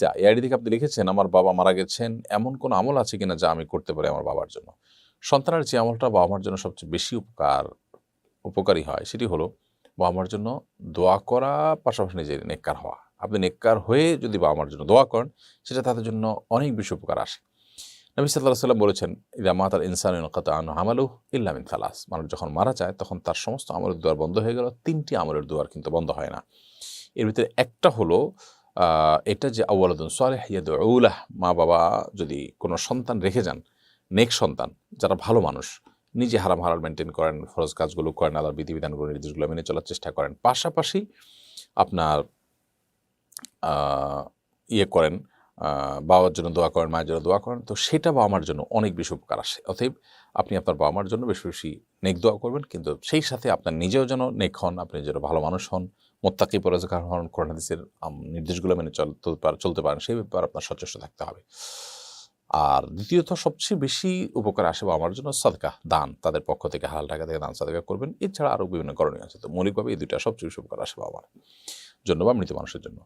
যা এই আইডি থেকে আপনি লিখেছেন, আমার বাবা মারা গেছেন, এমন কোন আমল আছে কিনা যা আমি করতে পারি আমার বাবার জন্য? সন্তানের যে আমলটা বাবা মার জন্য সবচেয়ে বেশি উপকার, উপকারী হয় সেটি হলো বাবা মার জন্য দোয়া করা, পাশাপাশি নিজের নেককার হওয়া। আপনি নেককার হয়ে যদি বাবা মার জন্য দোয়া করেন, সেটা তাদের জন্য অনেক বেশি উপকার আসে। নবী সাল্লাহ সাল্লাম বলেছেন, ইদা মাতার ইনসান আমালু ইল্লামিন থালাস মানুষ যখন মারা যায়, তখন তার সমস্ত আমলের দুয়ার বন্ধ হয়ে গেল, তিনটি আমলের দুয়ার কিন্তু বন্ধ হয় না। এর ভিতরে একটা হলো এটা যে আউ্লাদুন সালেহ ইয়াদউলাহ মা বাবা যদি কোনো সন্তান রেখে যান, নেক সন্তান, যারা ভালো মানুষ, নিজে হারাম হারাল মেনটেন করেন, ফরজ কাজগুলো করেন, আল্লাহর বিধিবিধানগুলো, নির্দেশগুলো মেনে চলার চেষ্টা করেন, পাশাপাশি আপনার ইয়ে করেন বাবার জন্য দোয়া করেন, মায়ের জন্য দোয়া করেন। তো সেটা বাবা মার জন্য অনেক বেশি উপকার আসে। অতএব আপনি আপনার বাবা মার জন্য বেশি বেশি নেক দোয়া করবেন। কিন্তু সেই সাথে আপনার নিজেও যেন নেক হন, আপনি যেন ভালো মানুষ হন, মোত্তাকি পরাজকার হন কোরআন হাদিসের নির্দেশগুলো মেনে চলতে পার- চলতে পারেন, সেই ব্যাপারে আপনার সচেষ্ট থাকতে হবে। আর দ্বিতীয়ত, সবচেয়ে বেশি উপকার আসে বাবা মার জন্য সাদকা, দান। তাদের পক্ষ থেকে হালাল টাকা থেকে দান, সাদকা করবেন। এছাড়া আরও বিভিন্ন করণীয় আছে। তো মৌলিকভাবে এই দুইটা সবচেয়ে বেশি উপকার আসে বাবা মার জন্য বা মৃত মানুষের জন্য।